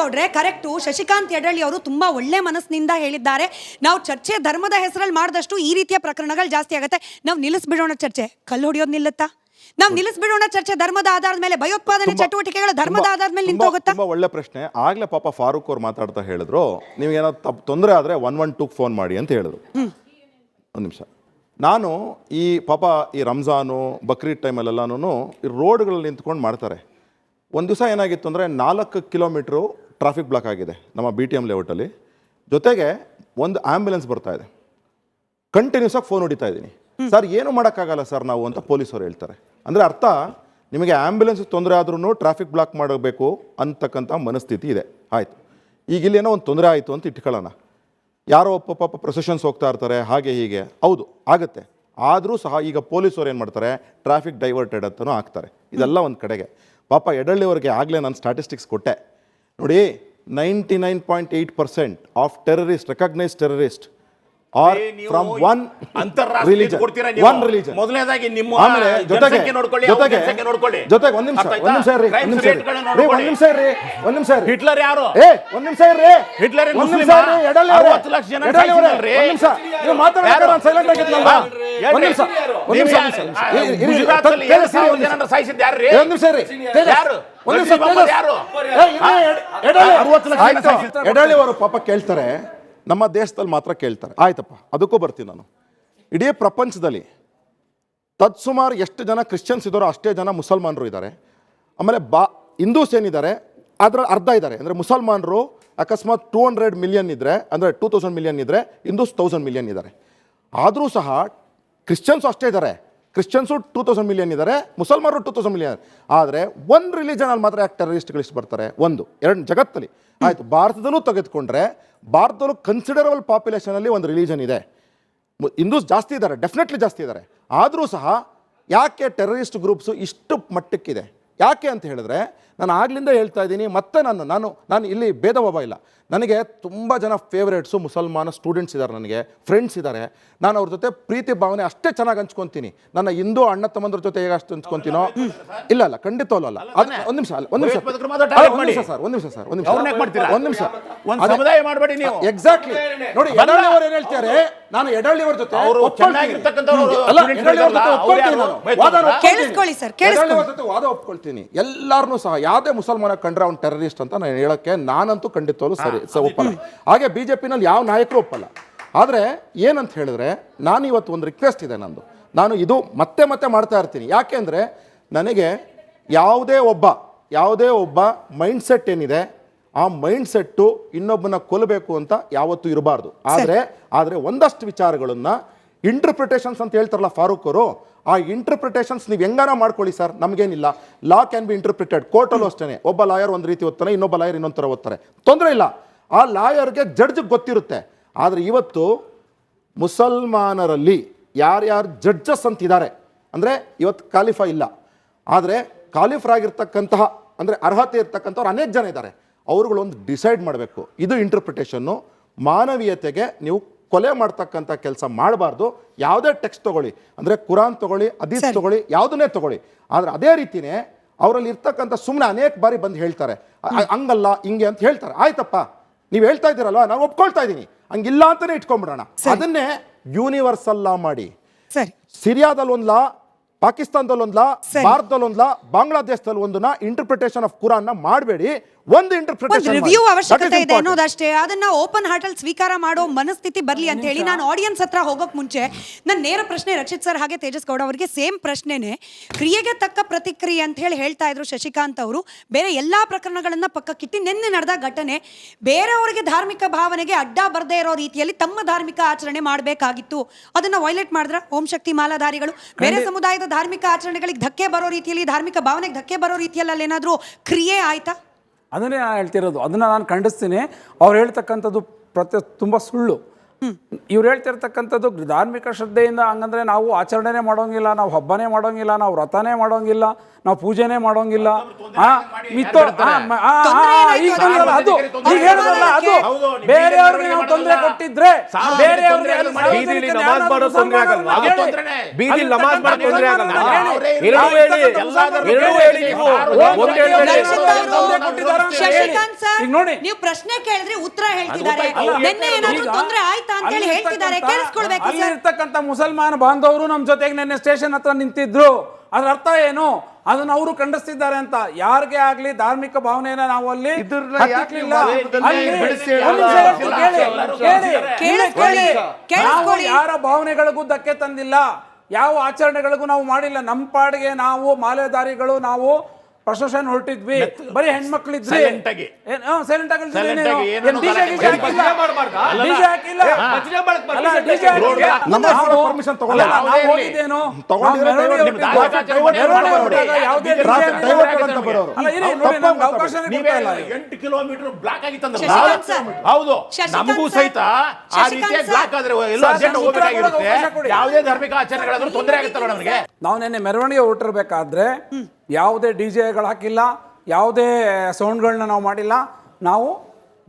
ಗೌಡ್ರೆ ಕರೆಕ್ಟು ಶಶಿಕಾಂತ್ ಯಡಳ್ಳಿ ಅವರು ತುಂಬಾ ಒಳ್ಳೆ ಮನಸ್ಸಿನಿಂದ ಹೇಳಿದ್ದಾರೆ. ನಾವು ಚರ್ಚೆ ಧರ್ಮದ ಹೆಸರಲ್ಲಿ ಮಾಡಿದಷ್ಟು ಈ ರೀತಿಯ ಪ್ರಕರಣಗಳು ಜಾಸ್ತಿ ಆಗುತ್ತೆ. ನಾವು ನಿಲ್ಲಿಸ್ಬಿಡೋಣ ಚರ್ಚೆ. ಕಲ್ಲು ಹೊಡಿಯೋದು ನಿಲ್ಲುತ್ತಾ? ನಾವು ನಿಲ್ಲಿಸ್ಬಿಡೋಣ ಚರ್ಚೆ ಧರ್ಮದ ಆಧಾರದ ಮೇಲೆ ಭಯೋತ್ಪಾದನೆ ಚಟುವಟಿಕೆಗಳು ಧರ್ಮದ ಆಧಾರದ ಮೇಲೆ ನಿಂತು ನಿಂತೋಗುತ್ತಾ? ತುಂಬಾ ಒಳ್ಳೆ ಪ್ರಶ್ನೆ. ಆಗ್ಲೇ ಪಾಪ ಫಾರೂಕ್ ಅವ್ರು ಮಾತಾಡ್ತಾ ಹೇಳಿದ್ರು. ನಿಮ್ಗೇನೋ ತಪ್ಪು ತೊಂದರೆ ಆದ್ರೆ ಒನ್ ಒನ್ ಟೂಕ್ ಫೋನ್ ಮಾಡಿ ಅಂತ ಹೇಳಿದ್ರು. ಒಂದು ನಿಮಿಷ. ನಾನು ಈ ಪಾಪ ಈ ರಂಜಾನು ಬಕ್ರೀದ್ ಟೈಮಲ್ಲೆಲ್ಲನೂ ಈ ರೋಡ್ಗಳಲ್ಲಿ ನಿಂತ್ಕೊಂಡು ಮಾಡ್ತಾರೆ. ಒಂದು ದಿವಸ ಏನಾಗಿತ್ತು ಅಂದರೆ ನಾಲ್ಕು ಕಿಲೋಮೀಟ್ರು ಟ್ರಾಫಿಕ್ ಬ್ಲಾಕ್ ಆಗಿದೆ ನಮ್ಮ ಬಿ ಟಿ ಎಂ ಲೇಔಟಲ್ಲಿ ಜೊತೆಗೆ ಒಂದು ಆ್ಯಂಬುಲೆನ್ಸ್ ಬರ್ತಾ ಇದೆ. ಕಂಟಿನ್ಯೂಸ್ ಆಗಿ ಫೋನ್ ಹೊಡಿತಾ ಇದ್ದೀನಿ. ಸರ್ ಏನು ಮಾಡೋಕ್ಕಾಗಲ್ಲ ಸರ್ ನಾವು ಅಂತ ಪೊಲೀಸರು ಹೇಳ್ತಾರೆ. ಅಂದರೆ ಅರ್ಥ ನಿಮಗೆ ಆ್ಯಂಬುಲೆನ್ಸ್ ತೊಂದರೆ ಆದ್ರೂ ಟ್ರಾಫಿಕ್ ಬ್ಲಾಕ್ ಮಾಡಬೇಕು ಅಂತಕ್ಕಂಥ ಮನಸ್ಥಿತಿ ಇದೆ. ಆಯಿತು. ಈಗ ಇಲ್ಲೇನೋ ಒಂದು ತೊಂದರೆ ಆಯಿತು ಅಂತ ಇಟ್ಕೊಳ್ಳೋಣ. ಯಾರೋ ಒಬ್ಬ ಪಾಪ ಪ್ರೊಸೆಷನ್ಸ್ ಹೋಗ್ತಾ ಇರ್ತಾರೆ ಹಾಗೆ ಹೀಗೆ. ಹೌದು ಆಗುತ್ತೆ. ಆದರೂ ಸಹ ಈಗ ಪೊಲೀಸರು ಏನು ಮಾಡ್ತಾರೆ? ಟ್ರಾಫಿಕ್ ಡೈವರ್ಟೆಡ್ ಅಂತಲೂ ಆಗ್ತಾರೆ. ಇದೆಲ್ಲ ಒಂದು ಕಡೆಗೆ. ಪಾಪ ಎಡಳ್ಳಿಯವರಿಗೆ ಆಗಲೇ ನಾನು ಸ್ಟಾಟಿಸ್ಟಿಕ್ಸ್ ಕೊಟ್ಟೆ. ನೋಡಿ ninety nine point eight percent of terrorist recognise terrorist are from one ಅಂತಾರಾಷ್ಟ್ರೀಯ ಕೊಡ್ತೀರಾ ನೀವು? ಒನ್ ರಿಲಿಜನ್ ಮೊದಲನೇದಾಗಿ ನಿಮ್ಮ ಆಮೇಲೆ ಜೊತೆಗೆ ನೋಡ್ಕೊಳ್ಳಿ, ಜೊತೆಗೆ ನೋಡ್ಕೊಳ್ಳಿ. ಜೊತೆಗೆ ಒಂದ್ ನಿಮಿಷ ಅರ್ಥ ಒಂದ್ ನಿಮಿಷ ಇರ್ರಿ Crimes ಒಂದ್ ನಿಮಿಷ rate ಗಳನ್ನ ಇರ್ರಿ. ಒಂದ್ ನಿಮಿಷ ಇರ್ರಿ ಒಂದ್ ನಿಮಿಷ ಇರ್ರಿ. ಹಿಟ್ಲರ್ ಯಾರು? ಏ ಒಂದ್ ನಿಮಿಷ ಇರ್ರಿ. ಹಿಟ್ಲರ್ ಏನ್ ಒಂದ್ ನಿಮಿಷ ಮುಸ್ಲಿಮಾ? ಇರ್ರಿ ಎಡಳ್ಳಿ ಅವರೇ. ಲಕ್ಷ ಜನ ಎಡಳ್ಳಿ ಅವರೇ, ಒಂದ್ ನಿಮಿಷ. ನೀವು ಮಾತಾಡೋಕೆ ನಾನು ಸೈಲೆಂಟ್ ಒಂದ್ ನಿಮಿಷ. ಒಂದ್ ನಿಮಿಷ ಒಂದ್ ನಿಮಿಷ. ಒಂದ್ ನಿಮಿಷ. ಪಾಪ ಕೇಳ್ತಾರೆ ನಮ್ಮ ದೇಶದಲ್ಲಿ ಮಾತ್ರ ಕೇಳ್ತಾರೆ. ಆಯ್ತಪ್ಪ ಅದಕ್ಕೂ ಬರ್ತೀನಿ ನಾನು. ಇಡೀ ಪ್ರಪಂಚದಲ್ಲಿ ತತ್ಸುಮಾರು ಎಷ್ಟು ಜನ ಕ್ರಿಶ್ಚಿಯನ್ಸ್ ಇದ್ದಾರೋ ಅಷ್ಟೇ ಜನ ಮುಸಲ್ಮಾನರು ಇದ್ದಾರೆ. ಆಮೇಲೆ ಬಾ ಹಿಂದೂಸ್ ಏನಿದ್ದಾರೆ ಅದರ ಅರ್ಧ ಇದ್ದಾರೆ. ಅಂದರೆ ಮುಸಲ್ಮಾನರು ಅಕಸ್ಮಾತ್ ಟೂ ಹಂಡ್ರೆಡ್ ಮಿಲಿಯನ್ ಇದ್ದರೆ ಅಂದರೆ ಟೂ ತೌಸಂಡ್ ಮಿಲಿಯನ್ ಇದ್ದರೆ ಹಿಂದೂಸ್ ತೌಸಂಡ್ ಮಿಲಿಯನ್ ಇದ್ದಾರೆ. ಆದರೂ ಸಹ ಕ್ರಿಶ್ಚಿಯನ್ಸು ಅಷ್ಟೇ ಇದ್ದಾರೆ. ಕ್ರಿಶ್ಚಿಯನ್ಸು ಟೂ ತೌಸಂಡ್ ಮಿಲಿಯನ್ ಇದ್ದಾರೆ, ಮುಸಲ್ಮಾನರು ಟೂ ತೌಸಂಡ್ ಮಿಲಿಯನ್ ಆದರೆ ಒಂದು ರಿಲಿಜನಲ್ಲಿ ಮಾತ್ರ ಯಾಕೆ ಟೆರರಿಸ್ಟ್ಗಳು ಇಷ್ಟು ಬರ್ತಾರೆ? ಒಂದು, ಎರಡು ಜಗತ್ತಲ್ಲಿ. ಆಯಿತು, ಭಾರತದಲ್ಲೂ ತೆಗೆದುಕೊಂಡ್ರೆ ಭಾರತದಲ್ಲೂ ಕನ್ಸಿಡರಬಲ್ ಪಾಪ್ಯುಲೇಷನಲ್ಲಿ ಒಂದು ರಿಲಿಜನ್ ಇದೆ. ಹಿಂದೂಸ್ ಜಾಸ್ತಿ ಇದ್ದಾರೆ ಡೆಫಿನೆಟ್ಲಿ ಜಾಸ್ತಿ ಇದ್ದಾರೆ. ಆದರೂ ಸಹ ಯಾಕೆ ಟೆರರಿಸ್ಟ್ ಗ್ರೂಪ್ಸು ಇಷ್ಟು ಮಟ್ಟಕ್ಕಿದೆ? ಯಾಕೆ ಅಂತ ಹೇಳಿದ್ರೆ ನಾನು ಆಗ್ಲಿಂದ ಹೇಳ್ತಾ ಇದ್ದೀನಿ ಮತ್ತೆ ನಾನು ನಾನು ನಾನು ಇಲ್ಲಿ ಭೇದ ಭಾವ ಇಲ್ಲ. ನನಗೆ ತುಂಬ ಜನ ಫೇವ್ರೇಟ್ಸು ಮುಸಲ್ಮಾನ ಸ್ಟೂಡೆಂಟ್ಸ್ ಇದ್ದಾರೆ ನನಗೆ ಫ್ರೆಂಡ್ಸ್ ಇದ್ದಾರೆ ನಾನು ಅವ್ರ ಜೊತೆ ಪ್ರೀತಿ ಭಾವನೆ ಅಷ್ಟೇ ಚೆನ್ನಾಗಿ ಹಂಚ್ಕೊತೀನಿ. ನನ್ನ ಹಿಂದೂ ಅಣ್ಣ ತಮ್ಮಂದ್ರ ಜೊತೆ ಹೇಗೆ ಅಷ್ಟು ಹಂಚ್ಕೊತೀನೋ? ಇಲ್ಲ ಅಲ್ಲ ಖಂಡಿತವಲ್ಲ ಅಲ್ಲ ಅದು ಒಂದು ನಿಮಿಷ ಅಲ್ಲ ಒಂದು ನಿಮಿಷ. ಒಂದು ನಿಮಿಷ ಸರ್ ಒಂದು ನಿಮಿಷ ಸರ್ ಒಂದು? ನಿಮಿಷ. ಒಂದು ನಿಮಿಷ. ಸಮುದಾಯ ಮಾಡಬೇಡಿ ನೀವು. ಎಕ್ಸಾಕ್ಟ್ಲಿ ನೋಡಿ ಎಡಳ್ಳಿ ಅವರು ಏನ್ ಹೇಳ್ತಾರೆ ನಾನು ಎಡಳ್ಳಿ ಅವ್ರ ಜೊತೆ ಅಲ್ಲ, ಜೊತೆ ಒಪ್ಕೊಳ್ತೀನಿ? ನಾನು. ವಾದ ಒಪ್ಕೊಳ್ತೀನಿ. ಎಲ್ಲಾರನ್ನೂ ಸಹ ಯಾವುದೇ ಮುಸಲ್ಮಾನ ಕಂಡ್ರೆ ಅವ್ನು ಟೆರರಿಸ್ಟ್ ಅಂತ ನಾನು ಹೇಳಕ್ಕೆ ನಾನಂತೂ ಖಂಡಿತವಾಗ್ಲೂ ಸರಿ ಸ ಒಪ್ಪಲ್ಲ. ಹಾಗೆ ಬಿ ಜೆ ಪಿನಲ್ಲಿ ಯಾವ ನಾಯಕರು ಒಪ್ಪಲ್ಲ. ಆದರೆ ಏನಂತ ಹೇಳಿದ್ರೆ ನಾನು ಇವತ್ತು ಒಂದು ರಿಕ್ವೆಸ್ಟ್ ಇದೆ ನಂದು. ನಾನು ಇದು ಮತ್ತೆ ಮತ್ತೆ ಮಾಡ್ತಾ ಇರ್ತೀನಿ. ಯಾಕೆ ಅಂದರೆ ನನಗೆ ಯಾವುದೇ ಒಬ್ಬ ಯಾವುದೇ ಒಬ್ಬ ಮೈಂಡ್ ಸೆಟ್ ಏನಿದೆ ಆ ಮೈಂಡ್ ಸೆಟ್ಟು ಇನ್ನೊಬ್ಬನ ಕೊಲ್ಲಬೇಕು ಅಂತ ಯಾವತ್ತೂ ಇರಬಾರ್ದು. ಆದರೆ ಆದರೆ ಒಂದಷ್ಟು ವಿಚಾರಗಳನ್ನು ಇಂಟರ್ಪ್ರಿಟೇಷನ್ಸ್ ಅಂತ ಹೇಳ್ತಾರಲ್ಲ ಫಾರೂಕ್ ಅವರು ಆ ಇಂಟರ್ಪ್ರಿಟೇಷನ್ಸ್ ನೀವು ಹೆಂಗಾರ ಮಾಡ್ಕೊಳ್ಳಿ ಸರ್ ನಮಗೇನಿಲ್ಲ. ಲಾ ಕ್ಯಾನ್ ಬಿ ಇಂಟರ್ಪ್ರಿಟೆಡ್ ಕೋರ್ಟಲ್ಲೂ ಅಷ್ಟೇ ಒಬ್ಬ ಲಾಯರ್ ಒಂದು ರೀತಿ ಓದ್ತಾನೆ, ಇನ್ನೊಬ್ಬ ಲಾಯರ್ ಇನ್ನೊಂದು ಥರ ಓದ್ತಾರೆ. ತೊಂದರೆ ಇಲ್ಲ. ಆ ಲಾಯರ್ಗೆ ಜಡ್ಜ್ ಗೊತ್ತಿರುತ್ತೆ. ಆದರೆ ಇವತ್ತು ಮುಸಲ್ಮಾನರಲ್ಲಿ ಯಾರ್ಯಾರು ಜಡ್ಜಸ್ ಅಂತಿದ್ದಾರೆ, ಅಂದರೆ ಇವತ್ತು ಕಾಲಿಫಾ ಇಲ್ಲ. ಆದರೆ ಕ್ವಾಲಿಫೈ ಆಗಿರ್ತಕ್ಕಂತಹ, ಅಂದರೆ ಅರ್ಹತೆ ಇರ್ತಕ್ಕಂಥವ್ರು ಅನೇಕ ಜನ ಇದ್ದಾರೆ. ಅವರುಗಳೊಂದು ಡಿಸೈಡ್ ಮಾಡಬೇಕು. ಇದು ಇಂಟರ್ಪ್ರಿಟೇಷನ್ನು ಮಾನವೀಯತೆಗೆ ನೀವು ಕೊಲೆ ಮಾಡ್ತಕ್ಕಂಥ ಕೆಲಸ ಮಾಡಬಾರ್ದು. ಯಾವುದೇ ಟೆಕ್ಸ್ಟ್ ತಗೊಳ್ಳಿ. ಅಂದರೆ ಕುರಾನ್ ತಗೊಳ್ಳಿ ಅದೀಸ್ ತೊಗೊಳ್ಳಿ ಯಾವುದನ್ನೇ ತಗೊಳ್ಳಿ. ಆದರೆ ಅದೇ ರೀತಿನೇ ಅವರಲ್ಲಿ ಇರ್ತಕ್ಕಂಥ ಸುಮ್ಮನೆ ಅನೇಕ ಬಾರಿ ಬಂದು ಹೇಳ್ತಾರೆ. ಹಂಗಲ್ಲ ಹಿಂಗೆ ಅಂತ ಹೇಳ್ತಾರೆ. ಆಯ್ತಪ್ಪ. ನೀವು ಹೇಳ್ತಾ ಇದ್ದೀರಲ್ವ? ನಾನು ಒಪ್ಕೊಳ್ತಾ ಇದ್ದೀನಿ. ಹಂಗಿಲ್ಲ ಅಂತಾನೆ ಇಟ್ಕೊಂಡ್ಬಿಡೋಣ. ಅದನ್ನೇ ಯೂನಿವರ್ಸಲ್ ಲಾ ಮಾಡಿ. ಸರಿ. ಸಿರಿಯಾದಲ್ಲಿ ಒಂದು ಲಾ ಪಾಕಿಸ್ತಾನದಲ್ಲಿ ಒಂದು ಲಾ ಭಾರತದಲ್ಲಿ ಒಂದು ಲಾ ಬಾಂಗ್ಲಾದೇಶದಲ್ಲಿ ಒಂದನ್ನ ಇಂಟರ್ಪ್ರಿಟೇಷನ್ ಆಫ್ ಕುರಾನ್ ಮಾಡಬೇಡಿ. ಒಂದು ಇಂಟರ್ಪ್ರಿಟೇಷನ್ ರಿವ್ಯೂ ಅವಶ್ಯಕತೆ ಇದೆ ಅನ್ನೋದಷ್ಟೇ. ಅದನ್ನ ಓಪನ್ ಹಾರ್ಟ್ ಅಲ್ಲಿ ಸ್ವೀಕಾರ ಮಾಡೋ ಮನಸ್ಥಿತಿ ಬರ್ಲಿ ಅಂತ ಹೇಳಿ ನಾನು ಆಡಿಯನ್ಸ್ ಹತ್ರ ಹೋಗೋಕ್ ಮುಂಚೆ ನನ್ನ ನೇರ ಪ್ರಶ್ನೆ ರಕ್ಷಿತ್ ಸರ್ ಹಾಗೆ ತೇಜಸ್ ಗೌಡ ಅವರಿಗೆ ಸೇಮ್ ಪ್ರಶ್ನೆನೆ. ಕ್ರಿಯೆಗೆ ತಕ್ಕ ಪ್ರತಿಕ್ರಿಯೆ ಅಂತ ಹೇಳಿ ಹೇಳ್ತಾ ಇದ್ರು ಶಶಿಕಾಂತ್ ಅವರು. ಬೇರೆ ಎಲ್ಲಾ ಪ್ರಕರಣಗಳನ್ನ ಪಕ್ಕಕ್ಕಿಟ್ಟು ನಿನ್ನೆ ನಡೆದ ಘಟನೆ. ಬೇರೆಯವರಿಗೆ ಧಾರ್ಮಿಕ ಭಾವನೆಗೆ ಅಡ್ಡ ಬರದೇ ಇರೋ ರೀತಿಯಲ್ಲಿ ತಮ್ಮ ಧಾರ್ಮಿಕ ಆಚರಣೆ ಮಾಡಬೇಕಾಗಿತ್ತು. ಅದನ್ನ ವೈಲೇಟ್ ಮಾಡಿದ್ರ? ಓಂ ಶಕ್ತಿ ಮಾಲಾಧಾರಿಗಳು. ಬೇರೆ ಸಮುದಾಯದ ಧಾರ್ಮಿಕ ಆಚರಣೆಗಳಿಗೆ ಧಕ್ಕೆ ಬರೋ ರೀತಿಯಲ್ಲಿ ಧಾರ್ಮಿಕ ಭಾವನೆಗೆ ಧಕ್ಕೆ ಬರೋ ರೀತಿಯಲ್ಲಿ ಏನಾದರೂ ಕ್ರಿಯೆ ಆಯ್ತಾ? ಅದನ್ನೇ ನಾನು ಹೇಳ್ತಿರೋದು. ಅದನ್ನು ನಾನು ಖಂಡಿಸ್ತೀನಿ. ಅವ್ರು ಹೇಳ್ತಕ್ಕಂಥದ್ದು ಪ್ರತಿ ತುಂಬ ಸುಳ್ಳು. ಇವ್ರು ಹೇಳ್ತಿರ್ತಕ್ಕಂಥದ್ದು ಧಾರ್ಮಿಕ ಶ್ರದ್ಧೆಯಿಂದ ಹಂಗಂದ್ರೆ ನಾವು ಆಚರಣೆನೇ ಮಾಡೋಂಗಿಲ್ಲ ನಾವು ಹಬ್ಬನೇ ಮಾಡೋಂಗಿಲ್ಲ ನಾವು ವ್ರತನೇ ಮಾಡೋಂಗಿಲ್ಲ ನಾವು ಪೂಜೆನೇ ಮಾಡೋಂಗಿಲ್ಲ. ಅದು ಅದು ಬೇರೆಯವ್ರಿಗೆ ನಾವು ತೊಂದರೆ ಕೊಟ್ಟಿದ್ರೆ ಈಗ ನೋಡಿ. ನೀವು ಪ್ರಶ್ನೆ ಕೇಳಿದ್ರೆ ಉತ್ತರ ಹೇಳ್ತಿದ್ದಾರೆ. ಏನಾದ್ರೂ ತೊಂದ್ರೆ ಆಯ್ತಾ? ಅಂತ ಹೇಳಿ ಅಲ್ಲಿ ಹೇಳ್ತಿದ್ದಾರೆ ಕೇಳಿಸ್ಕೊಳ್ಬೇಕು ಅಲ್ಲಿ ಸರ್. ಇರ್ತಕ್ಕಂಥ ಮುಸಲ್ಮಾನ ಬಾಂಧವರು ನಮ್ಮ ಜೊತೆಗೆ ನಿನ್ನೆ ಸ್ಟೇಷನ್ ಹತ್ರ ನಿಂತಿದ್ರು. ಅದ್ರ ಅರ್ಥ ಏನು? ಅದನ್ನ ಅವರು ಖಂಡಿಸ್ತಿದ್ದಾರೆ ಅಂತ. ಯಾರಿಗೆ ಆಗ್ಲಿ ಧಾರ್ಮಿಕ ಭಾವನೆಯನ್ನ ನಾವು ಅಲ್ಲಿ. ನಾವು ಯಾರ ಭಾವನೆಗಳಿಗೂ ಧಕ್ಕೆ ತಂದಿಲ್ಲ. ಯಾವ ಆಚರಣೆಗಳಿಗೂ ನಾವು ಮಾಡಿಲ್ಲ. ನಮ್ಮ ಪಾಡಿಗೆ ನಾವು ಮಾಲೆದಾರಿಗಳು ನಾವು ಪ್ರಶಾಸನ ಹೊರಟಿದ್ವಿ. ಬರೀ ಹೆಣ್ಮಕ್ಳಿದ್ರಿ. ಸೈಲೆಂಟ್. ಎಂಟು ಕಿಲೋಮೀಟರ್ ಬ್ಲಾಕ್ ಆಗಿತ್ತಂದ್ರೆ ಶಶಿಕಾಂತ್ ಹೌದು. ಶಶಿಕಾಂತ್ ನಮಗೂ ಸಹಿತ ಆ ಶಶಿಕಾಂತ್ ರೀತಿಯಾಗಿ ಬ್ಲಾಕ್ ಆದ್ರೆ ಎಲ್ಲೋ ಹೋಗ್ಬೇಕಾಗಿರುತ್ತೆ ಯಾವುದೇ ಧಾರ್ಮಿಕ ಆಚರಣೆಗಳಾದ್ರೂ ತೊಂದರೆ ಆಗುತ್ತಲ್ಲ ನಮಗೆ? ನಾವು ನಿನ್ನೆ ಮೆರವಣಿಗೆ ಹೊರಟಿರ್ಬೇಕಾದ್ರೆ ಯಾವುದೇ ಡಿ ಜೆಗಳು ಹಾಕಿಲ್ಲ ಯಾವುದೇ ಸೌಂಡ್ಗಳನ್ನ ನಾವು ಮಾಡಿಲ್ಲ. ನಾವು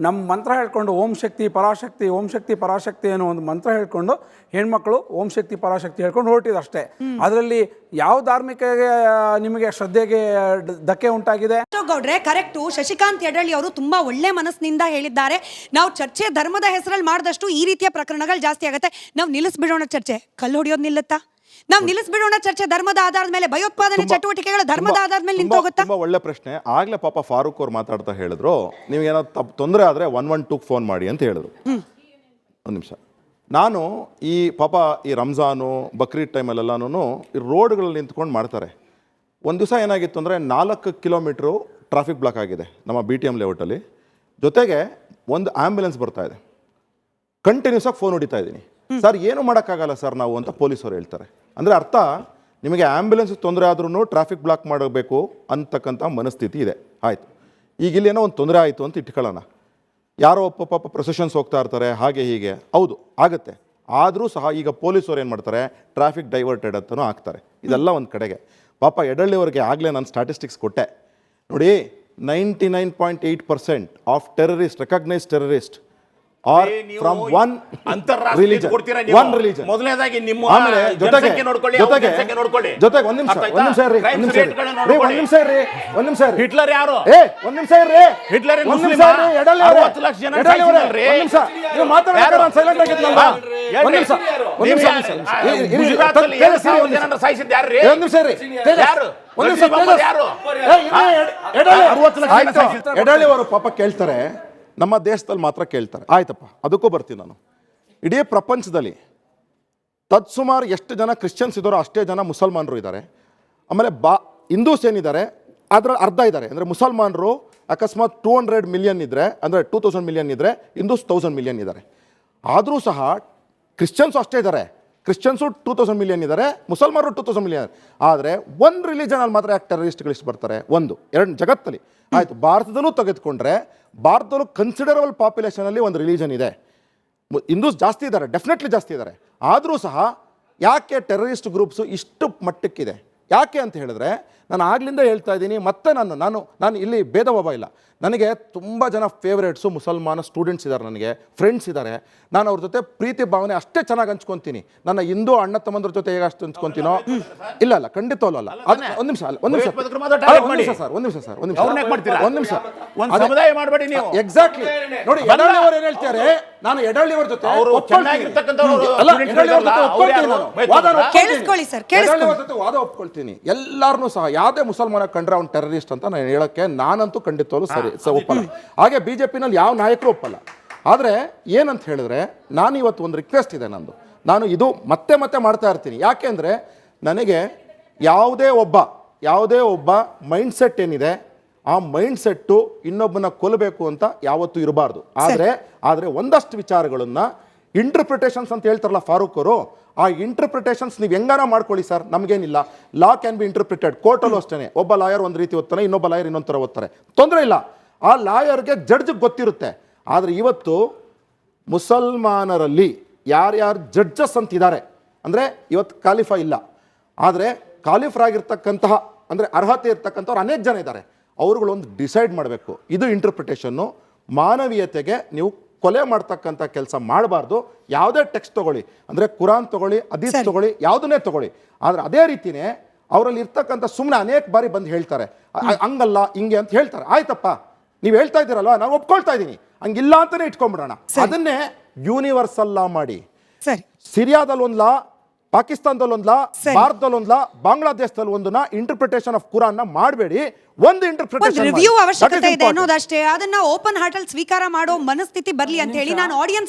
ನಮ್ಮ ಮಂತ್ರ ಹೇಳ್ಕೊಂಡು ಓಂ ಶಕ್ತಿ ಪರಾಶಕ್ತಿ ಓಂ ಶಕ್ತಿ ಪರಾಶಕ್ತಿ ಅನ್ನೋ ಒಂದು ಮಂತ್ರ ಹೇಳ್ಕೊಂಡು ಹೆಣ್ಮಕ್ಳು ಓಂ ಶಕ್ತಿ ಪರಾಶಕ್ತಿ ಹೇಳ್ಕೊಂಡು ಹೊರಟಿದ್ರು ಅಷ್ಟೇ ಅದರಲ್ಲಿ ಯಾವ ಧಾರ್ಮಿಕ ನಿಮಗೆ ಶ್ರದ್ಧೆಗೆ ಧಕ್ಕೆ ಉಂಟಾಗಿದೆ? ಗೌಡ್ರೆ ಕರೆಕ್ಟು ಶಶಿಕಾಂತ್ ಯಡಳ್ಳಿ ಅವರು ತುಂಬಾ ಒಳ್ಳೆ ಮನಸ್ಸಿನಿಂದ ಹೇಳಿದ್ದಾರೆ. ನಾವು ಚರ್ಚೆ ಧರ್ಮದ ಹೆಸರಲ್ಲಿ ಮಾಡಿದಷ್ಟು ಈ ರೀತಿಯ ಪ್ರಕರಣಗಳು ಜಾಸ್ತಿ ಆಗುತ್ತೆ. ನಾವು ನಿಲ್ಲಿಸ್ಬಿಡೋಣ ಚರ್ಚೆ. ಕಲ್ಲು ಹೊಡೆಯೋದು ನಿಲ್ಲುತ್ತಾ? ನಾವು ನಿಲ್ಲಿಸ್ಬಿಡೋಣ ಚರ್ಚೆ ಧರ್ಮದ ಆಧಾರದ ಮೇಲೆ ಭಯೋತ್ಪಾದನೆ ಚಟುವಟಿಕೆಗಳು ಧರ್ಮದ ಆಧಾರದ ಮೇಲೆ ನಿಂತು ಹೋಗುತ್ತಾ ತುಂಬಾ ಒಳ್ಳೆ ಪ್ರಶ್ನೆ. ಆಗ್ಲೇ ಪಾಪ ಫಾರೂಕ್ ಅವ್ರು ಮಾತಾಡ್ತಾ ಹೇಳಿದ್ರು. ನೀವೇನೋ ತಪ್ಪು ತೊಂದರೆ ಆದ್ರೆ ಒನ್ ಒನ್ ಟೂಗೆ ಫೋನ್ ಮಾಡಿ ಅಂತ ಹೇಳಿದ್ರು. ಒಂದು ನಿಮಿಷ. ನಾನು ಈ ಪಾಪ ಈ ರಂಜಾನು ಬಕ್ರೀದ್ ಟೈಮಲ್ಲೆಲ್ಲನೂ ಈ ರೋಡ್ಗಳಲ್ಲಿ ನಿಂತ್ಕೊಂಡು ಮಾಡ್ತಾರೆ. ಒಂದು ದಿವಸ ಏನಾಗಿತ್ತು ಅಂದರೆ ನಾಲ್ಕು ಕಿಲೋಮೀಟ್ರು ಟ್ರಾಫಿಕ್ ಬ್ಲಾಕ್ ಆಗಿದೆ ನಮ್ಮ ಬಿ ಟಿ ಎಂ ಲೇಔಟಲ್ಲಿ. ಜೊತೆಗೆ ಒಂದು ಆ್ಯಂಬುಲೆನ್ಸ್ ಬರ್ತಾ ಇದೆ. ಕಂಟಿನ್ಯೂಸ್ ಆಗಿ ಫೋನ್ ಹೊಡಿತಾ ಇದ್ದೀನಿ. ಸರ್ ಏನು ಮಾಡೋಕ್ಕಾಗಲ್ಲ ಸರ್ ನಾವು ಅಂತ ಪೊಲೀಸರು ಹೇಳ್ತಾರೆ. ಅಂದರೆ ಅರ್ಥ ನಿಮಗೆ ಆ್ಯಂಬುಲೆನ್ಸ್ ತೊಂದರೆ ಆದ್ರೂ ಟ್ರಾಫಿಕ್ ಬ್ಲಾಕ್ ಮಾಡಬೇಕು ಅಂತಕ್ಕಂಥ ಮನಸ್ಥಿತಿ ಇದೆ. ಆಯಿತು. ಈಗ ಇಲ್ಲೇನೋ ಒಂದು ತೊಂದರೆ ಆಯಿತು ಅಂತ ಇಟ್ಕೊಳ್ಳೋಣ. ಯಾರೋ ಒಬ್ಬ ಪಾಪ ಪ್ರೊಸೆಷನ್ಸ್ ಹೋಗ್ತಾ ಇರ್ತಾರೆ ಹಾಗೆ ಹೀಗೆ. ಹೌದು ಆಗುತ್ತೆ. ಆದರೂ ಸಹ ಈಗ ಪೊಲೀಸರು ಏನು ಮಾಡ್ತಾರೆ? ಟ್ರಾಫಿಕ್ ಡೈವರ್ಟೆಡ್ ಅಂತಲೂ ಹಾಕ್ತಾರೆ ಇದೆಲ್ಲ ಒಂದು ಕಡೆಗೆ. ಪಾಪ ಎಡಳ್ಳಿಯವರಿಗೆ ಆಗಲೇ ನಾನು ಸ್ಟ್ಯಾಟಿಸ್ಟಿಕ್ಸ್ ಕೊಟ್ಟೆ. ನೋಡಿ ninety nine point eight percent of terrorist recognise terrorist are from one ಅಂತಾರಾಷ್ಟ್ರೀಯ ರಿಲಿಜನ್ ಕೊಡ್ತೀರಾ ನೀವು? ಒನ್ ರಿಲಿಜನ್ ಮೊದಲನೇದಾಗಿ ನಿಮ್ಮ ಆಮೇಲೆ ಜೊತೆಗೆ ನೋಡ್ಕೊಳ್ಳಿ, ಜೊತೆಗೆ ನೋಡ್ಕೊಳ್ಳಿ. ಜೊತೆಗೆ ಒಂದ್ ನಿಮಿಷ ಒಂದ್ ನಿಮಿಷ ಒಂದ್ ರೀ, ಒಂದ್. ನಿಮಿಷ ನಿಮಿಷ ಹಿಟ್ಲರ್ ಯಾರು? ಏ ಒಂದ್ ನಿಮಿಷ ಇರ್ರಿ. ಹಿಟ್ಲರ್ ಒಂದ್ ನಿಮಿಷ ಅವರೇ. ಲಕ್ಷ ಜನ ಎಡಳ್ಳಿ ಅವರೇ, ಒಂದ್ ನಿಮಿಷ. ನೀವು ಮಾತಾಡೋಕೆ ಯಾರು? ನಾನು ಸೈಲೆಂಟ್ ಒಂದ್ ನಿಮಿಷ. ಒಂದ್ ನಿಮಿಷ ಏಳು ಸಾವಿರ ಸಾಯಿಸಿದ್ದು ಒಂದ್ ಯಾರು? ಒಂದ್ ನಿಮಿಷ ಯಾರು? ಅವರು ಪಾಪ ಕೇಳ್ತಾರೆ. ನಮ್ಮ ದೇಶದಲ್ಲಿ ಮಾತ್ರ ಕೇಳ್ತಾರೆ. ಆಯ್ತಪ್ಪ, ಅದಕ್ಕೂ ಬರ್ತೀನಿ ನಾನು. ಇಡೀ ಪ್ರಪಂಚದಲ್ಲಿ ತತ್ಸುಮಾರು ಎಷ್ಟು ಜನ ಕ್ರಿಶ್ಚಿಯನ್ಸ್ ಇದ್ದಾರೋ ಅಷ್ಟೇ ಜನ ಮುಸಲ್ಮಾನರು ಇದ್ದಾರೆ. ಆಮೇಲೆ ಬಾ, ಹಿಂದೂಸ್ ಏನಿದ್ದಾರೆ, ಅದರ ಅರ್ಧ ಇದ್ದಾರೆ. ಅಂದರೆ ಮುಸಲ್ಮಾನರು ಅಕಸ್ಮಾತ್ ಟೂ ಹಂಡ್ರೆಡ್ ಮಿಲಿಯನ್ ಇದ್ದರೆ ಅಂದರೆ ಟೂ ತೌಸಂಡ್ ಮಿಲಿಯನ್ ಇದ್ದರೆ ಹಿಂದೂಸ್ ತೌಸಂಡ್ ಮಿಲಿಯನ್ ಇದ್ದಾರೆ. ಆದರೂ ಸಹ ಕ್ರಿಶ್ಚಿಯನ್ಸ್ ಅಷ್ಟೇ ಇದ್ದಾರೆ. ಕ್ರಿಶ್ಚಿಯನ್ಸು ಟೂ ತೌಸಂಡ್ ಮಿಲಿಯನ್ ಇದ್ದಾರೆ ಮುಸಲ್ಮಾನರು ಟೂ ತೌಸಂಡ್ ಮಿಲಿಯನ್. ಆದರೆ ಒಂದು ರಿಲಿಜನಲ್ಲಿ ಮಾತ್ರ ಯಾಕೆ ಟೆರರಿಸ್ಟ್ಗಳು ಇಷ್ಟು ಬರ್ತಾರೆ, ಒಂದು, ಎರಡು ಜಗತ್ತಲ್ಲಿ. ಆಯಿತು, ಭಾರತದಲ್ಲೂ ತೆಗೆದುಕೊಂಡ್ರೆ, ಭಾರತದಲ್ಲೂ ಕನ್ಸಿಡರಬಲ್ ಪಾಪ್ಯುಲೇಷನಲ್ಲಿ ಒಂದು ರಿಲಿಜನ್ ಇದೆ. ಹಿಂದೂಸ್ ಜಾಸ್ತಿ ಇದ್ದಾರೆ ಡೆಫಿನೆಟ್ಲಿ ಜಾಸ್ತಿ ಇದ್ದಾರೆ ಆದರೂ ಸಹ ಯಾಕೆ ಟೆರರಿಸ್ಟ್ ಗ್ರೂಪ್ಸು ಇಷ್ಟು ಮಟ್ಟಕ್ಕಿದೆ? ಯಾಕೆ ಅಂತ ಹೇಳಿದ್ರೆ ನಾನು ಆಗ್ಲಿಂದ ಹೇಳ್ತಾ ಇದ್ದೀನಿ ಮತ್ತೆ ನಾನು ನಾನು ನಾನು ಇಲ್ಲಿ ಭೇದ ಭಾವ ಇಲ್ಲ. ನನಗೆ ತುಂಬ ಜನ ಫೇವ್ರೇಟ್ಸು ಮುಸಲ್ಮಾನ ಸ್ಟೂಡೆಂಟ್ಸ್ ಇದ್ದಾರೆ ನನಗೆ ಫ್ರೆಂಡ್ಸ್ ಇದ್ದಾರೆ ನಾನು ಅವ್ರ ಜೊತೆ ಪ್ರೀತಿ ಭಾವನೆ ಅಷ್ಟೇ ಚೆನ್ನಾಗಿ ಹಂಚ್ಕೊತೀನಿ. ನನ್ನ ಹಿಂದೂ ಅಣ್ಣ ತಮ್ಮಂದ್ರ ಜೊತೆ ಹೇಗೆ ಅಷ್ಟು ಹಂಚ್ಕೊತೀನೋ? ಇಲ್ಲ ಅಲ್ಲ ಖಂಡಿತವಲ್ಲ ಅಲ್ಲ ಅದು ಒಂದು ನಿಮಿಷ ಅಲ್ಲ ಒಂದು ನಿಮಿಷ. ಒಂದು ಮಾಡಿ. ನಿಮಿಷ ಸರ್ ಒಂದು ನಿಮಿಷ ಸರ್ ಒಂದು ನಿಮಿಷ. ಒಂದು ನಿಮಿಷ. ಸಮುದಾಯ ಮಾಡಬೇಡಿ ನೀವು. ಎಕ್ಸಾಕ್ಟ್ಲಿ ನೋಡಿ ಎಡಳ್ಳಿಯವರು ಏನ್ ಹೇಳ್ತಾರೆ ನಾನು ಎಡಳ್ಳಿಯವರ ಜೊತೆ ಅವರು ಒಪ್ಕೊಳ್ತೀನಿ. ಎಲ್ಲಾರನ್ನೂ ಸಹ ಯಾವುದೇ ಮುಸಲ್ಮಾನ ಕಂಡ್ರೆ ಅವ್ನು ಟೆರರಿಸ್ಟ್ ಅಂತ ನಾನು ಹೇಳೋಕ್ಕೆ ನಾನಂತೂ ಖಂಡಿತವಾಗ್ಲೂ ಸರಿ ಸ ಒಪ್ಪಲ್ಲ. ಹಾಗೆ ಪಿನಲ್ಲಿ ಯಾವ ನಾಯಕರು ಒಪ್ಪಲ್ಲ. ಆದರೆ ಏನಂತ ಹೇಳಿದ್ರೆ ನಾನು ಇವತ್ತು ಒಂದು ರಿಕ್ವೆಸ್ಟ್ ಇದೆ ನಂದು. ನಾನು ಇದು ಮತ್ತೆ ಮತ್ತೆ ಮಾಡ್ತಾ ಇರ್ತೀನಿ. ಯಾಕೆ ಅಂದರೆ ನನಗೆ ಯಾವುದೇ ಒಬ್ಬ ಯಾವುದೇ ಒಬ್ಬ ಮೈಂಡ್ ಸೆಟ್ ಏನಿದೆ ಆ ಮೈಂಡ್ ಸೆಟ್ಟು ಇನ್ನೊಬ್ಬನ ಕೊಲ್ಲಬೇಕು ಅಂತ ಯಾವತ್ತೂ ಇರಬಾರ್ದು. ಆದರೆ ಆದರೆ ಒಂದಷ್ಟು ವಿಚಾರಗಳನ್ನ ಇಂಟರ್ಪ್ರಿಟೇಷನ್ಸ್ ಅಂತ ಹೇಳ್ತಾರಲ್ಲ ಫಾರೂಕ್ ಅವರು, ಆ ಇಂಟರ್ಪ್ರಿಟೇಷನ್ಸ್ ನೀವು ಹೆಂಗಾರ ಮಾಡ್ಕೊಳ್ಳಿ ಸರ್? ನಮಗೇನಿಲ್ಲ. ಲಾ ಕ್ಯಾನ್ ಬಿ ಇಂಟರ್ಪ್ರಿಟೆಡ್ ಕೋರ್ಟಲ್ಲೂ ಅಷ್ಟೇ ಒಬ್ಬ ಲಾಯರ್ ಒಂದು ರೀತಿ ಓದ್ತಾನೆ, ಇನ್ನೊಬ್ಬ ಲಾಯರ್ ಇನ್ನೊಂಥರ ಥರ ಓದ್ತಾರೆ. ತೊಂದರೆ ಇಲ್ಲ. ಆ ಲಾಯರ್ಗೆ ಜಡ್ಜ್ ಗೊತ್ತಿರುತ್ತೆ. ಆದರೆ ಇವತ್ತು ಮುಸಲ್ಮಾನರಲ್ಲಿ ಯಾರ್ಯಾರು ಜಡ್ಜಸ್ ಅಂತಿದ್ದಾರೆ, ಅಂದರೆ ಇವತ್ತು ಕ್ವಾಲಿಫೈ ಇಲ್ಲ. ಆದರೆ ಕ್ವಾಲಿಫೈ ಆಗಿರ್ತಕ್ಕಂತಹ ಅಂದರೆ ಅರ್ಹತೆ ಇರ್ತಕ್ಕಂಥವ್ರು ಅನೇಕ ಜನ ಇದ್ದಾರೆ. ಅವರುಗಳೊಂದು ಡಿಸೈಡ್ ಮಾಡಬೇಕು. ಇದು ಇಂಟರ್ಪ್ರಿಟೇಷನ್ನು ಮಾನವೀಯತೆಗೆ ನೀವು ಕೊಲೆ ಮಾಡ್ತಕ್ಕಂಥ ಕೆಲಸ ಮಾಡಬಾರ್ದು. ಯಾವುದೇ ಟೆಕ್ಸ್ಟ್ ತಗೊಳ್ಳಿ. ಅಂದರೆ ಕುರಾನ್ ತಗೊಳ್ಳಿ ಅದೀಸ್ ತೊಗೊಳ್ಳಿ ಯಾವುದನ್ನೇ ತಗೊಳ್ಳಿ. ಆದರೆ ಅದೇ ರೀತಿನೇ ಅವರಲ್ಲಿ ಇರ್ತಕ್ಕಂಥ ಸುಮ್ಮನೆ ಅನೇಕ ಬಾರಿ ಬಂದು ಹೇಳ್ತಾರೆ. ಹಂಗಲ್ಲ ಹಿಂಗೆ ಅಂತ ಹೇಳ್ತಾರೆ. ಆಯ್ತಪ್ಪ. ನೀವು ಹೇಳ್ತಾ ಇದ್ದೀರಲ್ವ? ನಾನು ಒಪ್ಕೊಳ್ತಾ ಇದ್ದೀನಿ. ಹಂಗಿಲ್ಲ ಅಂತಲೇ ಇಟ್ಕೊಂಡ್ಬಿಡೋಣ. ಅದನ್ನೇ ಯೂನಿವರ್ಸಲ್ ಲಾ ಮಾಡಿ. ಸರಿ. ಸಿರಿಯಾದಲ್ಲಿ ಒಂದು ಲಾ ಪಾಕಿಸ್ತಾನದಲ್ಲಿ ಒಂದ್ಲ. ಭಾರತದಲ್ಲಿ ಒಂದು ಬಾಂಗ್ಲಾದೇಶದಲ್ಲಿ ಒಂದನ್ನ ಇಂಟರ್ಪ್ರಿಟೇಷನ್ ಆಫ್ ಕುರಾನ್ ಮಾಡಬೇಡಿ. ಒಂದು ಒಂದು ಇಂಟರ್ಪ್ರಿಟೇಷನ್ ರಿವ್ಯೂ ಅವಶ್ಯಕತೆ ಇದೆ ಅನ್ನೋದಷ್ಟೇ. ಅದನ್ನ ಓಪನ್ ಹಾರ್ಟ್ ಅಲ್ಲಿ ಸ್ವೀಕಾರ ಮಾಡೋ ಮನಸ್ಥಿತಿ ಬರ್ಲಿ ಅಂತ ಹೇಳಿ ನಾನು ಆಡಿಯನ್ಸ್